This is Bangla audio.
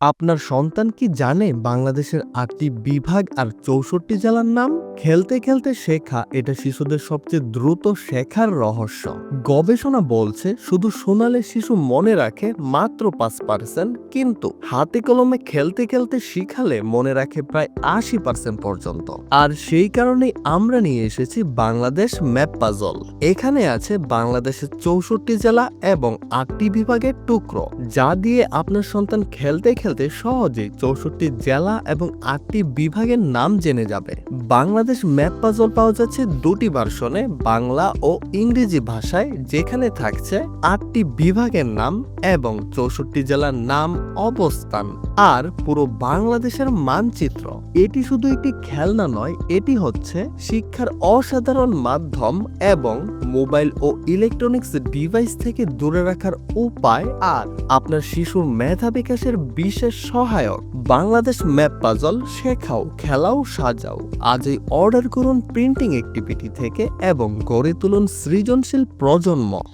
আপনার সন্তান কি জানে বাংলাদেশের আটটি বিভাগ আর চৌষট্টি জেলার নাম? খেলতে খেলতে শেখা এটা শিশুদের সবচেয়ে দ্রুত শেখার রহস্য। গবেষণা বলছে, শুধু শোনালে শিশু মনে রাখে মাত্র পাঁচ পার্সেন্ট কিন্তু হাতে কলমে খেলতে খেলতে শিখালে মনে রাখে প্রায় আশি পার্সেন্ট পর্যন্ত। আর সেই কারণেই আমরা নিয়ে এসেছি বাংলাদেশ ম্যাপ পাজল। এখানে আছে বাংলাদেশের চৌষট্টি জেলা এবং আটটি বিভাগের টুকরো, যা দিয়ে আপনার সন্তান খেলতে খেলতে সহজেই চৌষট্টি জেলা এবং আটটি বিভাগের নাম জেনে যাবে। বাংলাদেশ ম্যাপ পাজল পাওয়া যাচ্ছে দুটি ভার্সনে বাংলা ও ইংরেজি ভাষায়, যেখানে থাকছে আটটি বিভাগের নাম এবং চৌষট্টি জেলার নাম অবস্থান। আর পুরো বাংলাদেশের মানচিত্র। এটি শুধু একটি খেলনা নয়, এটি হচ্ছে শিক্ষার অসাধারণ মাধ্যম এবং মোবাইল ও ইলেকট্রনিক্স ডিভাইস থেকে দূরে রাখার উপায় আর আপনার শিশুর মেধা বিকাশের বিশেষ সহায়ক। বাংলাদেশ ম্যাপ পাজল, শেখাও, খেলাও, সাজাও। আজই অর্ডার করুন প্রিন্টিং অ্যাক্টিভিটি থেকে এবং গড়ে তুলুন সৃজনশীল প্রজন্ম।